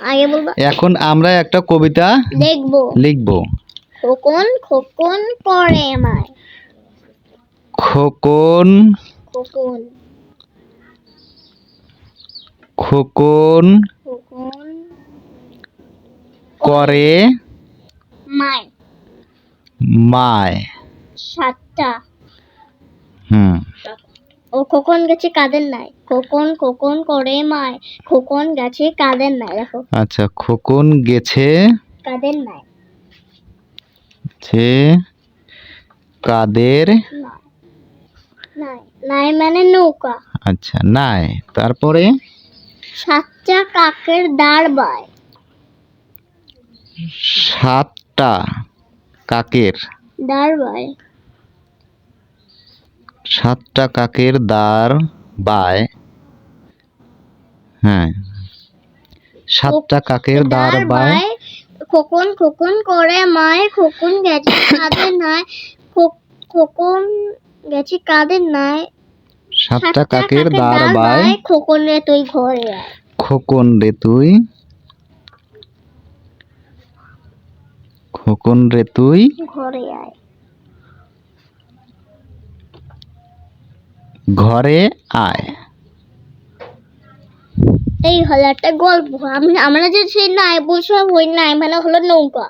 আগে বলব? এখন আমরা একটা কবিতা দেখব লিখব। খোকন খোকন পড়ে আমায়। খোকন খোকন। খোকন করে মায়। মায়। সাতটা। হুম। ও খোকন গেছে কাদের নাই। খোকন খোকন করে মায়। খোকন গেছে কাদের নাই দেখো। আচ্ছা খোকন গেছে। কাদের নাই। যে কাদের? নাই নাই। নাই মানে নৌকা। আচ্ছা নাই। তারপরে? সাতটা কাকের দাঁড় বায়। সাতটা কাকের। দাঁড় বায়। সাতটা কাকের দ্বার বায়। হ্যাঁ। সাতটা কাকের দ্বার বায়। খোকন খোকন করে মায় খোকন গেছে কাদের নাই খোকন গেছে কাদের নাই সাতটা কাকের দ্বার বায়। খোকন রে তুই ঘরে খোকন রে তুই। খোকন রে তুই। ঘরে আয়। ঘরে আয়। এই হলো একটা গল্প। আমি আমরা যে সেই নাই বলছিলাম ওই নাই মানে হলো নৌকা।